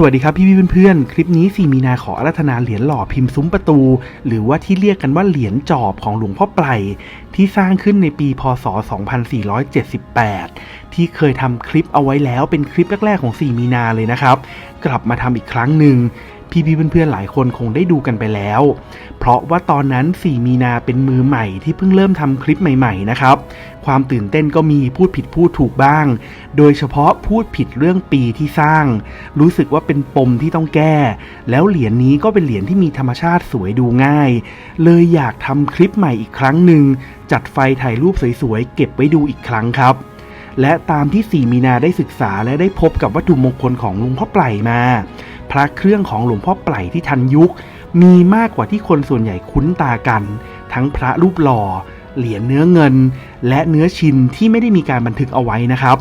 สวัสดีครับพี่พี่เพื่อนๆ คลิปนี้สีมีนาขออารัธนาเหรียญหล่อพิมพ์ซุ้มประตู หรือว่าที่เรียกกันว่าเหรียญจอบของหลวงพ่อไพรที่สร้างขึ้นในปีพศ 2478 ที่เคยทำคลิปเอาไว้แล้วเป็นคลิปแรกๆของสีมีนาเลยนะครับ กลับมาทำอีกครั้งหนึ่ง พี่ๆเพื่อนๆหลายคนคงได้ดูกันไปแล้ว เพราะว่าตอนนั้น 4 มีนาเป็นมือใหม่ที่เพิ่งเริ่มทำคลิปใหม่ ๆ นะครับ ความตื่นเต้นก็มีพูดผิดพูดถูกบ้าง โดยเฉพาะพูดผิดเรื่องปีที่สร้าง รู้สึกว่าเป็นปมที่ต้องแก้ แล้วเหรียญนี้ก็เป็นเหรียญที่มีธรรมชาติสวยดูง่าย เลยอยากทำคลิปใหม่อีกครั้งหนึ่งจัดไฟถ่ายรูปสวยๆเก็บไว้ดูอีกครั้งครับและตามที่ 4 มีนาได้ศึกษาและได้พบกับวัตถุมงคลของลวงพ่อไพรมา พระเครื่องของหลวงพ่อไพรที่ทันยุค มีมากกว่าที่คนส่วนใหญ่คุ้นตากัน ทั้งพระรูปหล่อ เหรียญเนื้อเงิน และเนื้อชินที่ไม่ได้มีการบันทึกเอาไว้นะครับ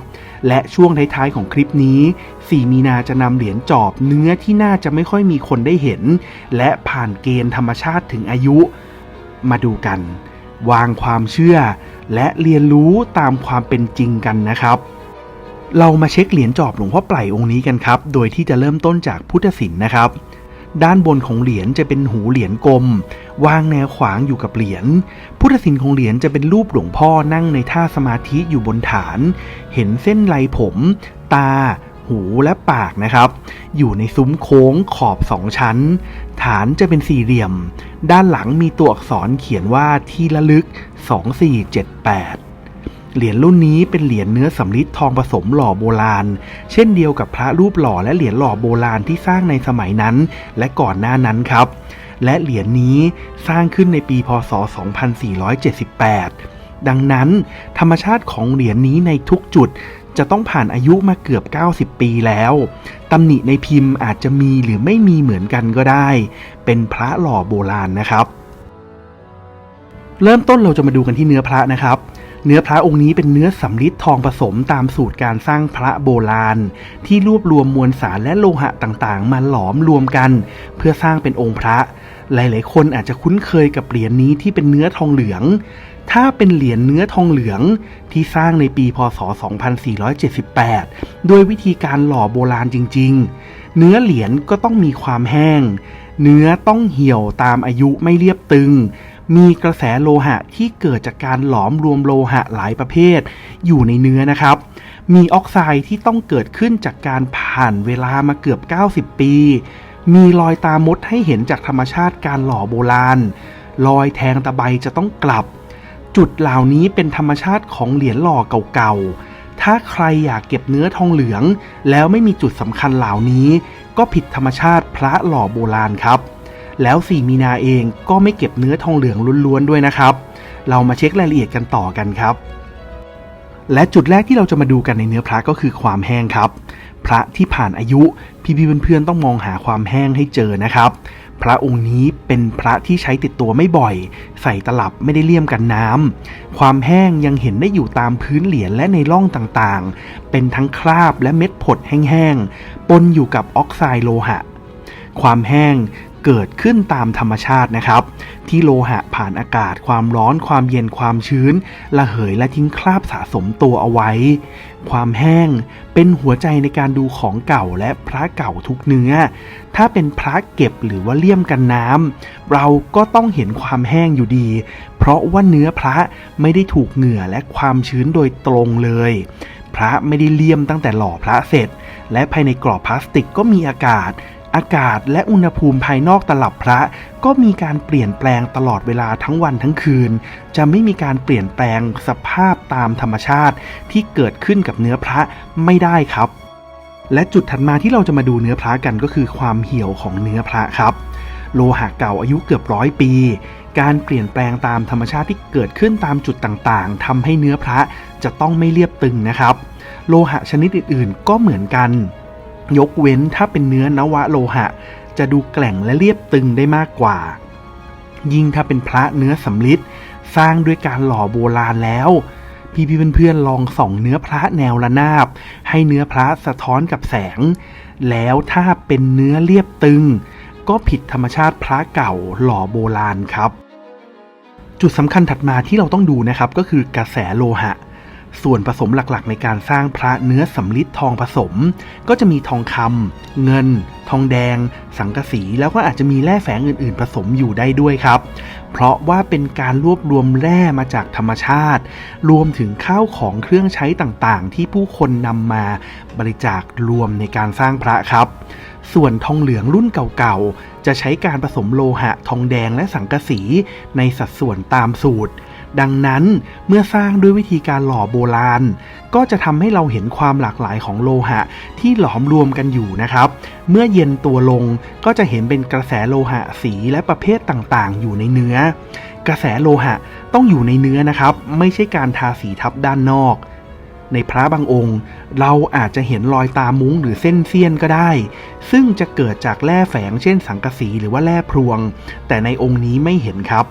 และช่วงท้ายๆของคลิปนี้ 4 มีนาจะนำเหรียญจอบเนื้อที่น่าจะไม่ค่อยมีคนได้เห็น และผ่านเกณฑ์ธรรมชาติถึงอายุ มาดูกัน วางความเชื่อ และเรียนรู้ตามความเป็นจริงกันนะครับ เรามาเช็คเหรียญจอบหลวงพ่อไพรองค์นี้กันครับ โดยที่จะเริ่มต้นจากพุทธศิลป์นะครับ ด้านบนของเหรียญจะเป็นหูเหรียญกลม วางแนวขวางอยู่กับเหรียญ พุทธศิลป์ของเหรียญจะเป็นรูปหลวงพ่อนั่งในท่าสมาธิอยู่บนฐาน เห็นเส้นลายผม ตา หูและปากนะครับ อยู่ในซุ้มโค้งขอบสองชั้น ฐานจะเป็นสี่เหลี่ยม ด้านหลังมีตัวอักษรเขียนว่าที่ระลึก 2478 เหรียญรุ่นนี้เป็นเหรียญเนื้อสำริดทองผสมหล่อโบราณ เช่นเดียวกับพระรูปหล่อและเหรียญหล่อโบราณที่สร้างในสมัยนั้น และก่อนหน้านั้นครับ และเหรียญนี้สร้างขึ้นในปีพศ 2478 ดังนั้น ธรรมชาติของเหรียญนี้ในทุกจุดจะต้องผ่านอายุมาเกือบ 90 ปีแล้วตำหนิในพิมพ์อาจจะมีหรือไม่มีเหมือนกันก็ได้ เป็นพระหล่อโบราณนะครับ เริ่มต้นเราจะมาดูกันที่เนื้อพระนะครับ เนื้อพระองค์นี้เป็นเนื้อสำริดทองผสมตามสูตรการสร้างพระโบราณ ที่รวบรวมมวลสารและโลหะต่างๆ มาหลอมรวมกัน เพื่อสร้างเป็นองค์พระ หลายๆ คนอาจจะคุ้นเคยกับเหรียญนี้ที่เป็นเนื้อทองเหลือง ถ้าเป็นเหรียญเนื้อทองเหลืองที่สร้างในปีพศ 2478 โดยวิธีการหล่อโบราณจริง ๆ เนื้อเหรียญก็ต้องมีความแห้ง เนื้อต้องเหี่ยวตามอายุไม่เรียบตึง มีกระแสโลหะที่เกิดจากการหลอมรวมโลหะหลายประเภท อยู่ในเนื้อนะครับ มีออกไซด์ที่ต้องเกิดขึ้นจากการผ่านเวลามาเกือบ 90 ปี มีรอยตามดให้เห็นจากธรรมชาติการหล่อโบราณ รอยแทงตะไบจะต้องกลับ จุดเหล่านี้เป็นธรรมชาติของเหรียญหล่อเก่าๆ ถ้าใครอยากเก็บเนื้อทองเหลือง แล้วไม่มีจุดสำคัญเหล่านี้ ก็ผิดธรรมชาติพระหล่อโบราณครับ แล้วสี่มีนาเองก็ไม่เก็บเนื้อทองเหลืองล้วนๆด้วยนะครับ เรามาเช็ครายละเอียดกันต่อกันครับ และจุดแรกที่เราจะมาดูกันในเนื้อพระก็คือความแห้งครับ พระที่ผ่านอายุพี่ๆเพื่อนๆต้องมองหาความแห้งให้เจอนะครับ พระองค์นี้เป็นพระที่ใช้ติดตัวไม่บ่อย ใส่ตลับไม่ได้เลี่ยมกันน้ำความแห้งยังเห็นได้อยู่ตามพื้นเหรียญและในร่องต่างๆ เป็นทั้งคราบและเม็ดผดแห้งๆปนอยู่กับออกไซด์โลหะความแห้ง เกิดขึ้นตามธรรมชาตินะครับ ที่โลหะผ่านอากาศความร้อนความเย็นความชื้นระเหยและทิ้งคราบสะสมตัวเอาไว้ ความแห้งเป็นหัวใจในการดูของเก่าและพระเก่าทุกเนื้อ ถ้าเป็นพระเก็บหรือว่าเลี่ยมกันน้ำเราก็ต้องเห็นความแห้งอยู่ดี เพราะว่าเนื้อพระไม่ได้ถูกเหงื่อและความชื้นโดยตรงเลย พระไม่ได้เลี่ยมตั้งแต่หล่อพระเสร็จ และภายในกรอบพลาสติกก็มีอากาศ อากาศและอุณหภูมิภายนอกตลับพระ ก็มีการเปลี่ยนแปลงตลอดเวลาทั้งวันทั้งคืน จะไม่มีการเปลี่ยนแปลงสภาพตามธรรมชาติที่เกิดขึ้นกับเนื้อพระไม่ได้ครับ และจุดถัดมาที่เราจะมาดูเนื้อพระกันก็คือความเหี่ยวของเนื้อพระครับ โลหะเก่าอายุเกือบร้อยปี การเปลี่ยนแปลงตามธรรมชาติที่เกิดขึ้นตามจุดต่างๆทำให้เนื้อพระจะต้องไม่เรียบตึงนะครับ โลหะชนิดอื่นๆ ก็เหมือนกัน ยกเว้นถ้าเป็นเนื้อนวะโลหะ จะดูแกล่งและเรียบตึงได้มากกว่า ยิ่งถ้าเป็นพระเนื้อสำริดสร้างด้วยการหล่อโบราณแล้ว พี่พี่เพื่อนๆลองส่องเนื้อพระแนวระนาบ ให้เนื้อพระสะท้อนกับแสง แล้วถ้าเป็นเนื้อเรียบตึง ก็ผิดธรรมชาติพระเก่าหล่อโบราณครับ จุดสำคัญถัดมาที่เราต้องดูนะครับก็คือกระแสโลหะ ส่วนผสมหลักๆ ในการสร้างพระเนื้อสำลิดทองผสม ก็จะมีทองคำเงิน ทองแดง สังกะสี แล้วก็อาจจะมีแร่แฝงอื่นๆ ผสมอยู่ได้ด้วยครับ เพราะว่าเป็นการรวบรวมแร่มาจากธรรมชาติ รวมถึงข้าวของเครื่องใช้ต่างๆ ที่ผู้คนนำมาบริจาครวมในการสร้างพระครับ ส่วนทองเหลืองรุ่นเก่าๆจะใช้การผสมโลหะ ทองแดงและสังกะสีในสัดส่วนตามสูตร ดังนั้นเมื่อสร้างด้วยวิธีการหล่อโบราณ ก็จะทำให้เราเห็นความหลากหลายของโลหะที่หลอมรวมกันอยู่นะครับ เมื่อเย็นตัวลงก็จะเห็นเป็นกระแสโลหะสีและประเภทต่างๆ อยู่ในเนื้อ กระแสโลหะต้องอยู่ในเนื้อนะครับ ไม่ใช่การทาสีทับด้านนอกในพระบางองค์ เราอาจจะเห็นรอยตามุ้งหรือเส้นเสี้ยนก็ได้ ซึ่งจะเกิดจากแร่แฝงเช่นสังกะสีหรือว่าแร่พรวง แต่ในองค์นี้ไม่เห็นครับ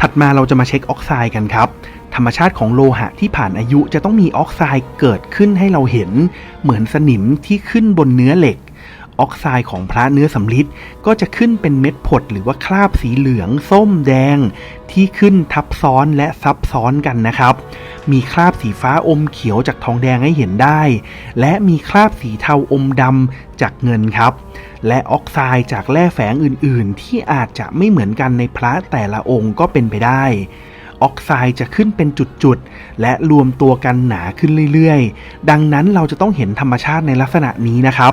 ถัดมาเราจะมาเช็คออกไซด์กันครับ ธรรมชาติของโลหะที่ผ่านอายุจะต้องมีออกไซด์เกิดขึ้นให้เราเห็น เหมือนสนิมที่ขึ้นบนเนื้อเหล็ก ออกไซด์ของพระเนื้อสำลิดก็จะขึ้นเป็นเม็ดผดหรือว่าคราบสีเหลือง ส้มแดง ที่ขึ้นทับซ้อนและซับซ้อนกันนะครับ มีคราบสีฟ้าอมเขียวจากทองแดงให้เห็นได้ และมีคราบสีเทาอมดำจากเงินครับ และออกไซด์จากแร่แฝงอื่นๆ ที่อาจจะไม่เหมือนกันในพระแต่ละองค์ก็เป็นไปได้ ออกไซด์จะขึ้นเป็นจุดๆ และรวมตัวกันหนาขึ้นเรื่อยๆ ดังนั้นเราจะต้องเห็นธรรมชาติในลักษณะนี้นะครับ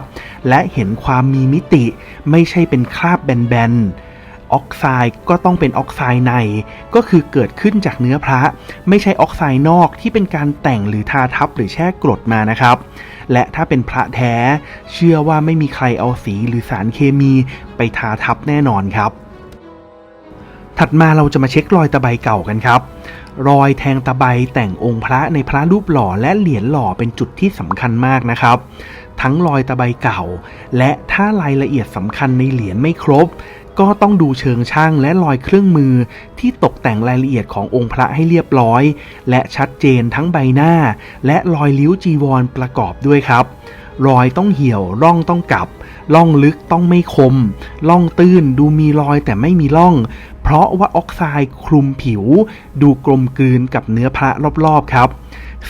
และเห็นความมีมิติไม่ใช่เป็นคราบแบนๆ ออกไซด์ก็ต้องเป็นออกไซด์ใน ก็คือเกิดขึ้นจากเนื้อพระ ไม่ใช่ออกไซด์นอกที่เป็นการแต่งหรือทาทับหรือแช่กรดมานะครับ และถ้าเป็นพระแท้ เชื่อว่าไม่มีใครเอาสีหรือสารเคมีไปทาทับแน่นอนครับ ถัดมาเราจะมาเช็ครอยตะไบเก่ากันครับรอยแทงตะไบแต่งองค์พระในพระรูปหล่อและเหรียญหล่อเป็นจุดที่สำคัญมากนะครับ ทั้งรอยตะไบเก่า และถ้ารายละเอียดสำคัญในเหรียญไม่ครบ ก็ต้องดูเชิงช่างและรอยเครื่องมือที่ตกแต่งรายละเอียดขององค์พระให้เรียบร้อย และชัดเจนทั้งใบหน้า และรอยลิ้วจีวรประกอบด้วยครับ รอยต้องเหี่ยวร่องต้องกลับร่องลึกต้องไม่คมร่องตื้นดูมีรอยแต่ไม่มีร่อง เพราะว่าออกไซด์คลุมผิว ดูกลมกลืนกับเนื้อพระรอบๆครับ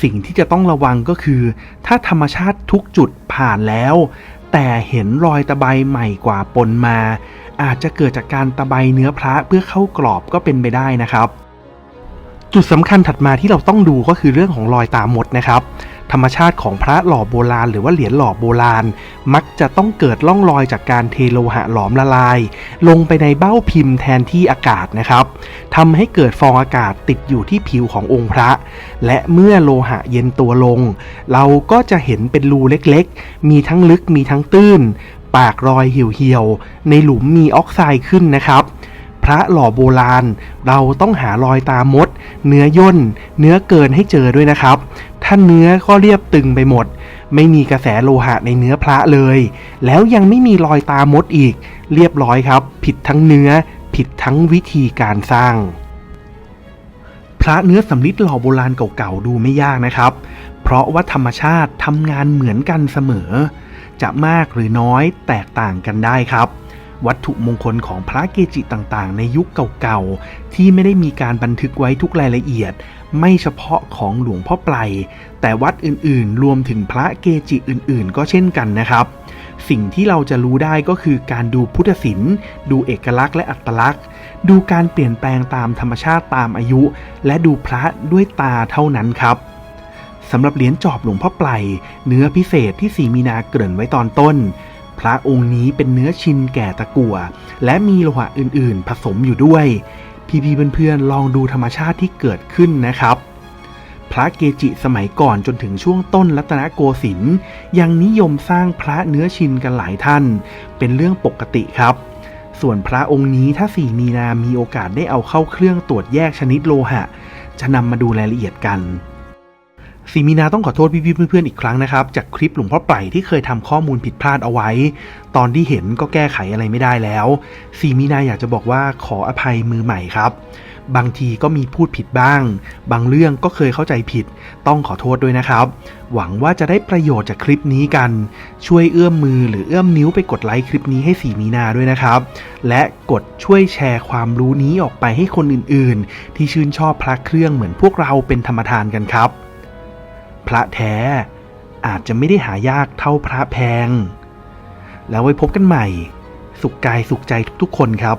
สิ่งที่จะต้องระวังก็คือ ถ้าธรรมชาติทุกจุดผ่านแล้ว แต่เห็นรอยตะไบใหม่กว่าปนมา อาจจะเกิดจากการตะไบเนื้อพระเพื่อเข้ากรอบก็เป็นไปได้นะครับ จุดสำคัญถัดมาที่เราต้องดูก็คือเรื่องของรอยตามดนะครับ ธรรมชาติของพระหล่อโบราณ หรือว่าเหรียญหล่อโบราณ มักจะต้องเกิดร่องรอยจากการเทโลหะหลอมละลาย ลงไปในเบ้าพิมพ์แทนที่อากาศนะครับทำให้เกิดฟองอากาศติดอยู่ที่ผิวขององค์พระ และเมื่อโลหะเย็นตัวลง เราก็จะเห็นเป็นรูเล็กๆ มีทั้งลึกมีทั้งตื้น ปากรอยเหี่ยวๆในหลุมมีออกไซด์ขึ้นนะครับ พระหล่อโบราณ เราต้องหารอยตามด เนื้อย่น เนื้อเกินให้เจอด้วยนะครับ ถ้าเนื้อก็เรียบตึงไปหมด ไม่มีกระแสโลหะในเนื้อพระเลย แล้วยังไม่มีรอยตามดอีก เรียบร้อยครับ ผิดทั้งเนื้อ ผิดทั้งวิธีการสร้าง พระเนื้อสำริดหล่อโบราณเก่าๆดูไม่ยากนะครับ เพราะว่าธรรมชาติทำงานเหมือนกันเสมอ จะมากหรือน้อยแตกต่างกันได้ครับ วัตถุมงคลของพระเกจิต่างๆ ในยุคเก่าๆ ที่ไม่ได้มีการบันทึกไว้ทุกรายละเอียด ไม่เฉพาะของหลวงพ่อไพรแต่วัดอื่นๆ รวมถึงพระเกจิอื่นๆ ก็เช่นกันนะครับ สิ่งที่เราจะรู้ได้ก็คือการดูพุทธศิลป์ ดูเอกลักษณ์และอัตลักษณ์ ดูการเปลี่ยนแปลงตามธรรมชาติตามอายุ และดูพระด้วยตาเท่านั้นครับสำหรับเหรียญจอบหลวงพ่อไพรเนื้อพิเศษที่สีมีนาเกริ่นไว้ตอนต้น พระองค์นี้เป็นเนื้อชินแก่ตะกั่วและมีโลหะอื่นๆ ผสมอยู่ด้วย พี่ๆเพื่อนๆลองดูธรรมชาติที่เกิดขึ้นนะครับ พระเกจิสมัยก่อนจนถึงช่วงต้นรัตนโกสินทร์ยังนิยมสร้างพระเนื้อชินกันหลายท่าน เป็นเรื่องปกติครับส่วนพระองค์นี้ถ้าสี่มีนามีโอกาสได้เอาเข้าเครื่องตรวจแยกชนิดโลหะ จะนำมาดูรายละเอียดกัน สีมีนาต้องขอโทษพี่ๆเพื่อนๆอีกครั้งนะครับ จากคลิปหลวงพ่อไพรที่เคยทำข้อมูลผิดพลาดเอาไว้ ตอนที่เห็นก็แก้ไขอะไรไม่ได้แล้วสีมีนาอยากจะบอกว่าขออภัยมือใหม่ครับ บางทีก็มีพูดผิดบ้าง บางเรื่องก็เคยเข้าใจผิด ต้องขอโทษด้วยนะครับ หวังว่าจะได้ประโยชน์จากคลิปนี้กัน ช่วยเอื้อมมือหรือเอื้อมนิ้วไปกดไลค์คลิปนี้ให้สีมีนาด้วยนะครับ และกดช่วยแชร์ความรู้นี้ออกไปให้คนอื่นๆ ที่ชื่นชอบพระเครื่องเหมือนพวกเราเป็นธรรมทานกันครับ พระแท้ อาจจะไม่ได้หายากเท่าพระแพง แล้วไว้พบกันใหม่ สุขกายสุขใจทุกๆคนครับ